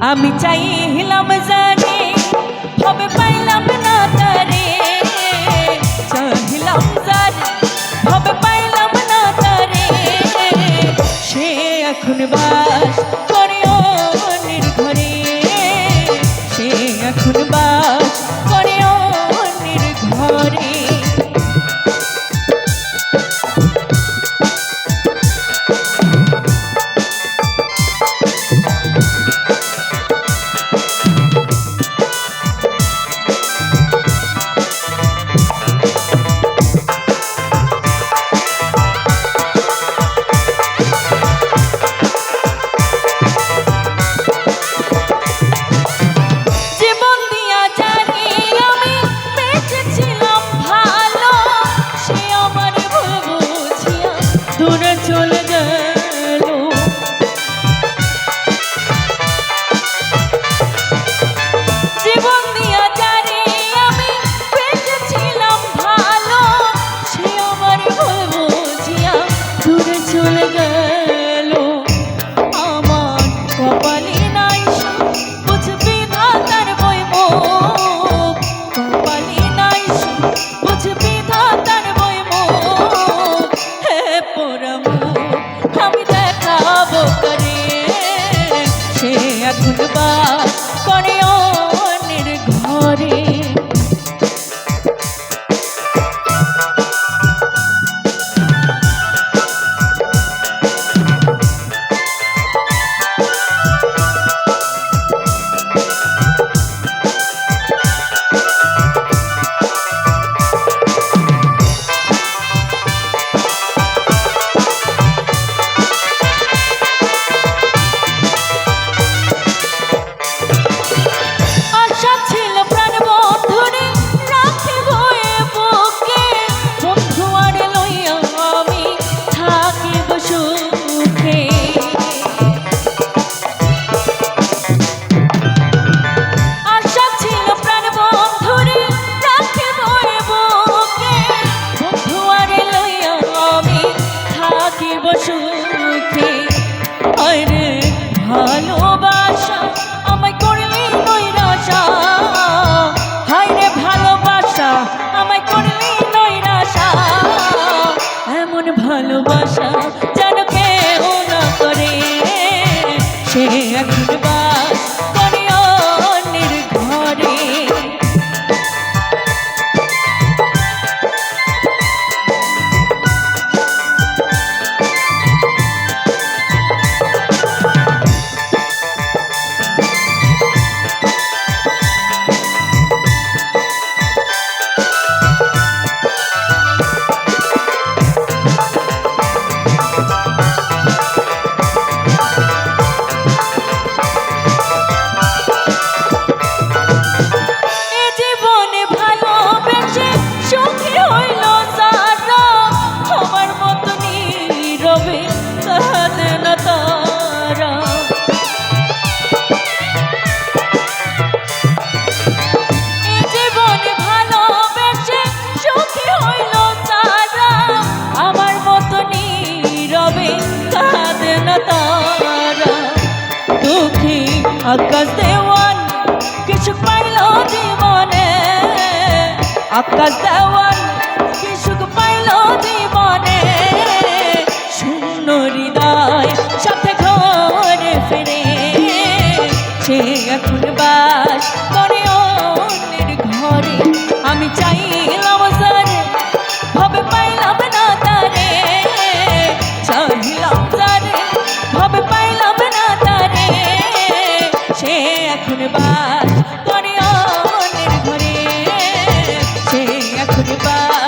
আমি চাইলাম জানি, হবে পাইলাম না তারে। চাইলাম জানি, হবে পাইলাম না তারে। সে এখন বাস করে অন্যের ঘরে। সে এখন বাস এখন বা আকাশ দেওয়ান কিছু পাইল জীবনে। আকাশ দেওয়ান goodbye.